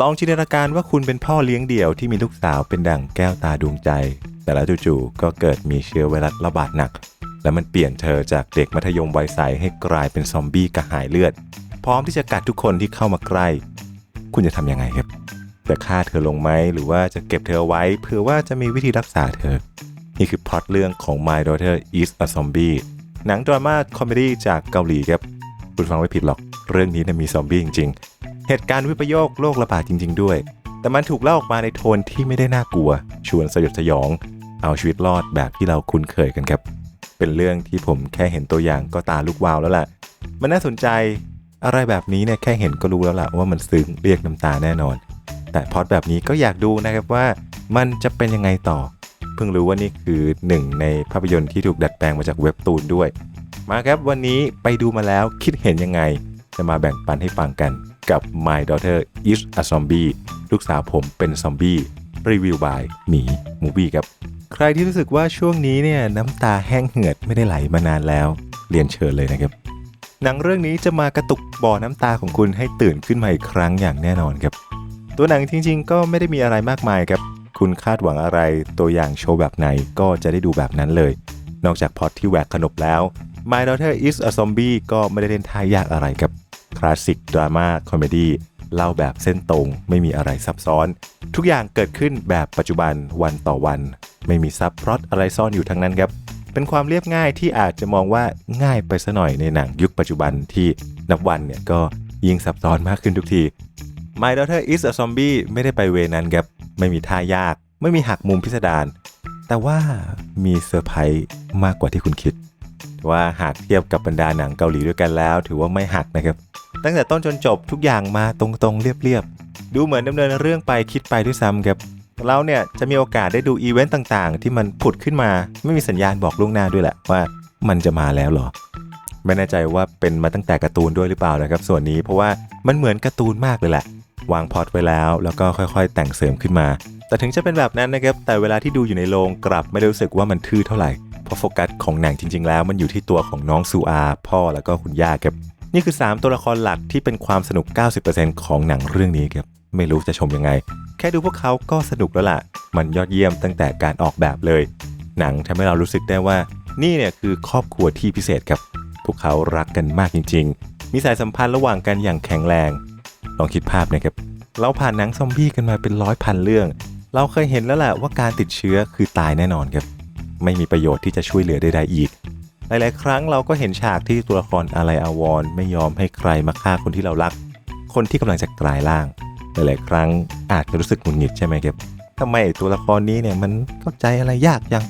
ลองจินตนาการว่าคุณเป็นพ่อเลี้ยงเดี่ยวที่มีลูกสาวเป็นดั่งแก้วตาดวงใจ แต่แล้วจู่ๆก็เกิดมีเชื้อไวรัสระบาดหนัก และมันเปลี่ยนเธอจากเด็กมัธยมวัยใสให้กลายเป็นซอมบี้กระหายเลือด พร้อมที่จะกัดทุกคนที่เข้ามาใกล้ คุณจะทำยังไงครับ จะฆ่าเธอลงไหมหรือว่าจะเก็บเธอไว้เผื่อว่าจะมีวิธีรักษาเธอ นี่คือพล็อตเรื่องของ My Daughter is a Zombie หนังดราม่าคอมเมดี้จากเกาหลีครับคุณฟังไม่ผิดหรอกเรื่องนี้นะมีซอมบี้จริงๆ เหตุการณ์วิปโยคโรคระบาดจริง ๆ ด้วย แต่มันถูกเล่าออกมาในโทนที่ไม่ได้น่ากลัว ชวนสยดสยอง เอาชีวิตรอดแบบที่เราคุ้นเคยกันครับ เป็นเรื่องที่ผมแค่เห็นตัวอย่างก็ตาลุกวาวแล้วล่ะ มันน่าสนใจอะไรแบบนี้เนี่ยแค่เห็นก็รู้แล้วล่ะว่ามันซึ้งเรียกน้ำตาแน่นอน แต่พอดแบบนี้ก็อยากดูนะครับว่ามันจะเป็นยังไงต่อ เพิ่งรู้ว่านี่คือหนึ่งในภาพยนตร์ที่ถูกดัดแปลงมาจากเว็บตูนด้วย มาครับวันนี้ไปดูมาแล้วคิดเห็นยังไง จะมาแบ่งปันให้ฟังกัน กับ My Daughter is a Zombie ลูกสาวผมเป็นซอมบี้รีวิวบายหมีมูบี้ครับ ใครที่รู้สึกว่าช่วงนี้เนี่ยน้ำตาแห้งเหือดไม่ได้ไหลมานานแล้ว เรียนเชิญเลยนะครับ หนังเรื่องนี้จะมากระตุกบ่อน้ำตาของคุณให้ตื่นขึ้นมาอีกครั้งอย่างแน่นอนครับ ตัวหนังจริง ๆ ก็ไม่ได้มีอะไรมากมายครับ คุณคาดหวังอะไรตัวอย่างโชว์แบบไหนก็จะได้ดูแบบนั้นเลย นอกจากพอตที่แหวกขนบแล้ว My Daughter is a Zombie ก็ไม่ได้เล่นท่ายากอะไรครับ คลาสสิกดราม่าคอมเมดี้เล่าแบบเส้นตรงไม่มีอะไรซับซ้อน ทุกอย่างเกิดขึ้นแบบปัจจุบันวันต่อวัน ไม่มีซับพลอตอะไรซ่อนอยู่ทั้งนั้นครับ เป็นความเรียบง่ายที่อาจจะมองว่าง่ายไปซะหน่อยในหนังยุคปัจจุบันที่นับวันเนี่ยก็ยิ่งซับซ้อนมากขึ้นทุกที My Daughter is a Zombie ไม่ได้ไปเวนั้นครับ ไม่มีท่ายาก ไม่มีหักมุมพิสดารแต่ว่ามีเซอร์ไพรส์มากกว่าที่คุณคิดว่าหากเทียบกับบรรดาหนังเกาหลีด้วยกันแล้ว ถือว่าไม่หักนะครับ ตั้งแต่ต้นจนจบทุกอย่างมาตรงๆเรียบๆ ดูเหมือนดำเนินเรื่องไปคิดไปด้วยซ้ำครับเราเนี่ยจะมีโอกาสได้ดูอีเวนต์ต่างๆ ที่มันผุดขึ้นมาไม่มีสัญญาณบอกล่วงหน้าด้วยแหละว่ามันจะมาแล้วหรอ ไม่แน่ใจว่าเป็นมาตั้งแต่การ์ตูนด้วยหรือเปล่านะครับ ส่วนนี้เพราะว่ามันเหมือนการ์ตูนมากเลยแหละวางพล็อตไว้แล้วแล้วก็ค่อยๆ แต่งเสริมขึ้นมา แต่ถึงจะเป็นแบบนั้นนะครับ แต่เวลาที่ดูอยู่ในโรงกลับไม่ได้รู้สึกว่ามันทื่อเท่าไหร่เพราะโฟกัสของหนังจริง ๆ แล้ว มันอยู่ที่ตัวของน้องซูอา พ่อแล้วก็คุณย่าครับ นี่คือ 3 ตัวละครหลักที่เป็นความสนุก 90%ของหนังเรื่องนี้ครับ ไม่รู้จะชมยังไง แค่ดูพวกเขาก็สนุกแล้วล่ะ มันยอดเยี่ยมตั้งแต่การออกแบบเลย หนังทำให้เรารู้สึกได้ว่า นี่เนี่ยคือครอบครัวที่พิเศษครับ พวกเขารักกันมากจริง ๆ มีสายสัมพันธ์ระหว่างกันอย่างแข็งแรง ลองคิดภาพนะครับ เราผ่านหนังซอมบี้กันมาเป็นร้อยพันเรื่อง เราเคยเห็นแล้วแหละว่าการติดเชื้อคือตายแน่นอนครับ ไม่มีประโยชน์ที่จะช่วยเหลือใดๆอีก หลาย ๆ ครั้งเราก็เห็นฉากที่ตัวละครอะไรอาวรไม่ยอมให้ใครมาฆ่าคนที่เรารัก คนที่กำลังจะกลายร่าง หลาย ๆ ครั้งอาจจะรู้สึกหงุดหงิดใช่ไหมครับทำไมตัวละครนี้เนี่ยมันเข้าใจอะไรยากจัง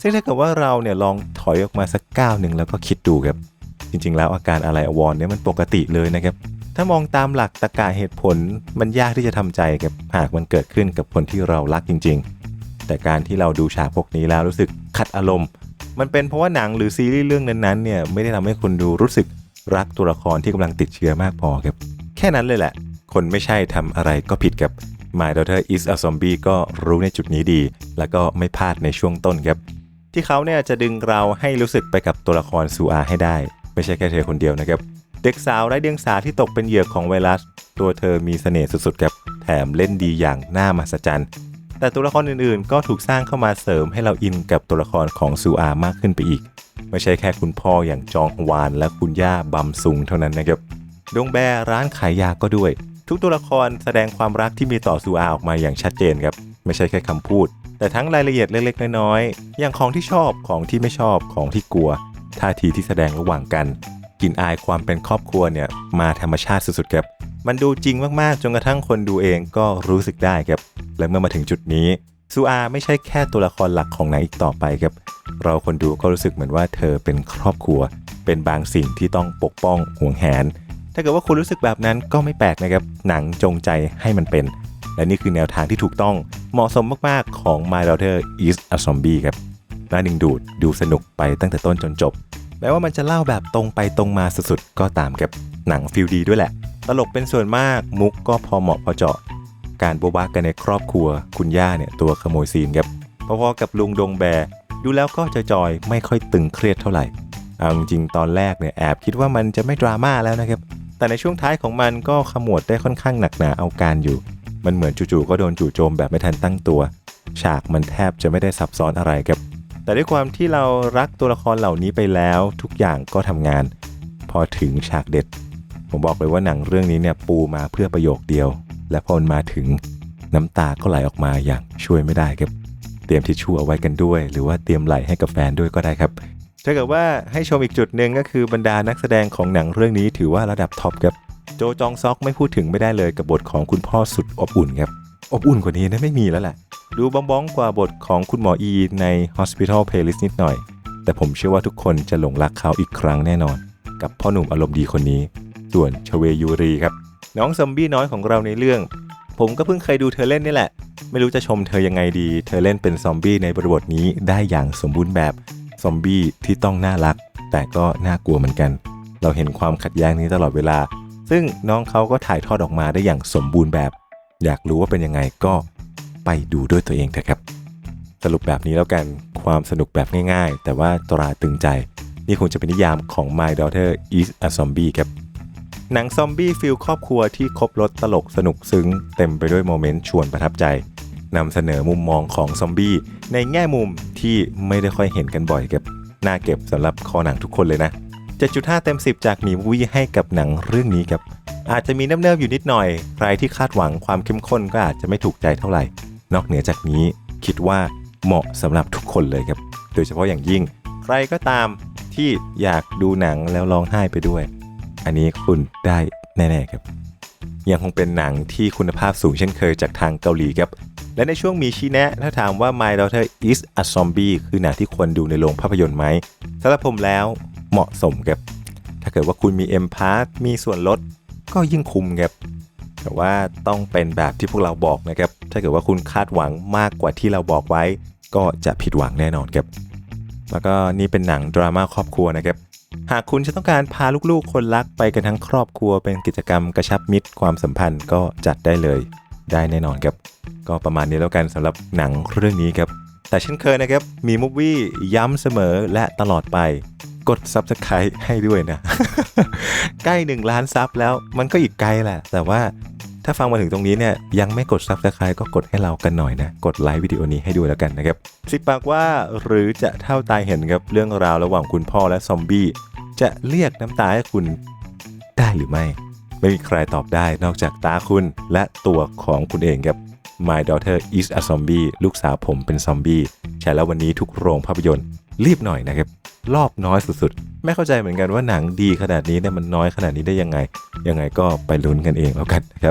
ซึ่งถ้าเกิดว่าเราเนี่ยลองถอยออกมาสักก้าวหนึ่งแล้วก็คิดดูครับ จริง ๆ แล้วอาการอะไรอาวรเนี่ยมันปกติเลยนะครับ ถ้ามองตามหลักตรรกะเหตุผลมันยากที่จะทำใจกับหากมันเกิดขึ้นกับคนที่เรารักจริง ๆ แต่การที่เราดูฉากพวกนี้แล้วรู้สึกขัดอารมณ์ มันเป็นเพราะว่าหนังหรือซีรีส์เรื่องนั้นๆเนี่ยไม่ได้ทำให้คนดูรู้สึกรักตัวละครที่กำลังติดเชื้อมากพอครับ แค่นั้นเลยแหละ คนไม่ใช่ทำอะไรก็ผิดกับ My Daughter is a Zombie ก็รู้ในจุดนี้ดี แล้วก็ไม่พลาดในช่วงต้นครับ ที่เขาเนี่ยจะดึงเราให้รู้สึกไปกับตัวละครซูอาให้ได้ ไม่ใช่แค่เธอคนเดียวนะครับ เด็กสาวไร้เดียงสาที่ตกเป็นเหยื่อของไวรัส ตัวเธอมีเสน่ห์สุดๆครับแถมเล่นดีอย่างน่ามหัศจรรย์ แต่ตัวละครอื่นๆ ก็ถูกสร้างเข้ามาเสริมให้เราอินกับตัวละครของซูอามากขึ้นไปอีก ไม่ใช่แค่คุณพ่ออย่างจองวานและคุณย่าบัมซุงเท่านั้นนะครับดงแบร้านขายยาก็ด้วย ทุกตัวละครแสดงความรักที่มีต่อซูอาออกมาอย่างชัดเจนครับ ไม่ใช่แค่คำพูด แต่ทั้งรายละเอียดเล็กๆน้อยๆอย่างของที่ชอบของที่ไม่ชอบของที่กลัว ท่าทีที่แสดงระหว่างกันกลิ่นอายความเป็นครอบครัวเนี่ยมาธรรมชาติสุดๆครับมันดูจริงมากๆจนกระทั่งคนดูเองก็รู้สึกได้ครับ และเมื่อมาถึงจุดนี้ซูอาไม่ใช่แค่ตัวละครหลักของหนังอีกต่อไปครับ เราคนดูก็รู้สึกเหมือนว่าเธอเป็นครอบครัว เป็นบางสิ่งที่ต้องปกป้องห่วงแหน ถ้าเกิดว่าคุณรู้สึกแบบนั้นก็ไม่แปลกนะครับ หนังจงใจให้มันเป็น และนี่คือแนวทางที่ถูกต้องเหมาะสมมากๆของ My Daughter is a Zombie ครับน่าดึงดูดดูสนุกไปตั้งแต่ต้นจนจบแม้ว่ามันจะเล่าแบบตรงไปตรงมาสุดๆก็ตามครับหนังฟิลดีด้วยแหละ ตลกเป็นส่วนมากมุกก็พอเหมาะพอเจาะ การโบบากันในครอบครัว คุณย่าเนี่ยตัวขโมยซีนครับพอๆกับลุงดงแบดูแล้วก็จะจอยไม่ค่อยตึงเครียดเท่าไหร่เอาจริงตอนแรกเนี่ยแอบคิดว่ามันจะไม่ดราม่าแล้วนะครับแต่ในช่วงท้ายของมันก็ขมวดได้ค่อนข้างหนักหนาเอาการอยู่ มันเหมือนจู่ๆก็โดนจู่โจมแบบไม่ทันตั้งตัว ฉากมันแทบจะไม่ได้ซับซ้อนอะไรครับ แต่ด้วยความที่เรารักตัวละครเหล่านี้ไปแล้วทุกอย่างก็ทำงาน พอถึงฉากเด็ด ผมบอกเลยว่าหนังเรื่องนี้เนี่ยปูมาเพื่อประโยคเดียว และพอมันมาถึงน้ำตาก็ไหลออกมาอย่างช่วยไม่ได้ครับ เตรียมทิชชู่เอาไว้กันด้วย หรือว่าเตรียมไหลให้กับแฟนด้วยก็ได้ครับถ้าเกิดว่าให้ชมอีกจุดหนึ่งก็คือบรรดานักแสดงของหนังเรื่องนี้ถือว่าระดับท็อปครับโจจองซอกไม่พูดถึงไม่ได้เลยกับบทของคุณพ่อสุดอบอุ่นครับอบอุ่นกว่านี้นะไม่มีแล้วแหละดูบ้องบ้องกว่าบทของคุณหมออีใน Hospital Playlist นิดหน่อย แต่ผมเชื่อว่าทุกคนจะหลงรักเขาอีกครั้งแน่นอน กับพ่อหนุ่มอารมณ์ดีคนนี้ ส่วนชเวยูรีครับ น้องซอมบี้น้อยของเราในเรื่อง ผมก็เพิ่งเคยดูเธอเล่นนี่แหละ ไม่รู้จะชมเธอยังไงดี เธอเล่นเป็นซอมบี้ในบริบทนี้ได้อย่างสมบูรณ์แบบซอมบี้ที่ต้องน่ารัก แต่ก็น่ากลัวเหมือนกัน เราเห็นความขัดแย้งนี้ตลอดเวลา ซึ่งน้องเขาก็ถ่ายทอดออกมาได้อย่างสมบูรณ์แบบ อยากรู้ว่าเป็นยังไงก็ไปดูด้วยตัวเองเถอะครับ สรุปแบบนี้แล้วกันความสนุกแบบง่ายๆ แต่ว่าตราตรึงใจ นี่คงจะเป็นนิยามของ My Daughter is a Zombie ครับ หนังซอมบี้ฟิลครอบครัวที่ครบรสตลกสนุกซึ้ง เต็มไปด้วยโมเมนต์ชวนประทับใจนำเสนอมุมมองของซอมบี้ในแง่มุมที่ไม่ได้ค่อยเห็นกันบ่อยครับน่าเก็บสำหรับคอหนังทุกคนเลยนะ 7.5 เต็ม 10 จากมีวี่ให้กับหนังเรื่องนี้ครับ อาจจะมีเนิบๆอยู่นิดหน่อย ใครที่คาดหวังความเข้มข้นก็อาจจะไม่ถูกใจเท่าไหร่ นอกเหนือจากนี้คิดว่าเหมาะสำหรับทุกคนเลยครับ โดยเฉพาะอย่างยิ่ง ใครก็ตามที่อยากดูหนังแล้วร้องไห้ไปด้วย อันนี้คุณได้แน่ๆครับ ยังคงเป็นหนังที่คุณภาพสูงเช่นเคยจากทางเกาหลีครับ และในช่วงมีชี้แนะ ถ้าถามว่า My Daughter is a Zombie คือหนังที่ควรดูในโรงภาพยนตร์ไหมสำหรับผมแล้วเหมาะสมครับ ถ้าเกิดว่าคุณมี M p a s มีส่วนลดก็ยิ่งคุ้มครับแต่ว่าต้องเป็นแบบที่พวกเราบอกนะครับ ถ้าเกิดว่าคุณคาดหวังมากกว่าที่เราบอกไว้ ก็จะผิดหวังแน่นอนครับ แล้วก็นี่เป็นหนังดราม่าครอบครัวนะครับ หากคุณจะต้องการพาลูกๆ คนรักไปกันทั้งครอบครัวเป็นกิจกรรมกระชับมิตรความสัมพันธ์ก็จัดได้เลยได้แน่นอนครับ ก็ประมาณนี้แล้วกันสำหรับหนังเรื่องนี้ครับ แต่เช่นเคยนะครับ มีมูฟวี่ย้ำเสมอและตลอดไป กด Subscribe ให้ด้วยนะ ใกล้ 1 ล้านซับแล้วมันก็อีกไกลแหละ แต่ว่า ถ้าฟังมาถึงตรงนี้เนี่ยยังไม่กด Subscribe ก็กดให้เรากันหน่อยนะ กดไลค์วิดีโอนี้ให้ด้วยแล้วกันนะครับสิบปากว่าหรือจะเท่าตายเห็นครับเรื่องราวระหว่างคุณพ่อและซอมบี้จะเรียกน้ำตาให้คุณได้หรือไม่ ไม่มีใครตอบได้นอกจากตาคุณและตัวของคุณเองครับ My daughter is a zombie ลูกสาวผมเป็นซอมบี้ใช่แล้ววันนี้ทุกโรงภาพยนตร์รีบหน่อยนะครับ รอบน้อยสุดๆ ไม่เข้าใจเหมือนกันว่าหนังดีขนาดนี้เนี่ยมันน้อยขนาดนี้ได้ยังไง ยังไงก็ไปลุ้นกันเองแล้วกันนะครับ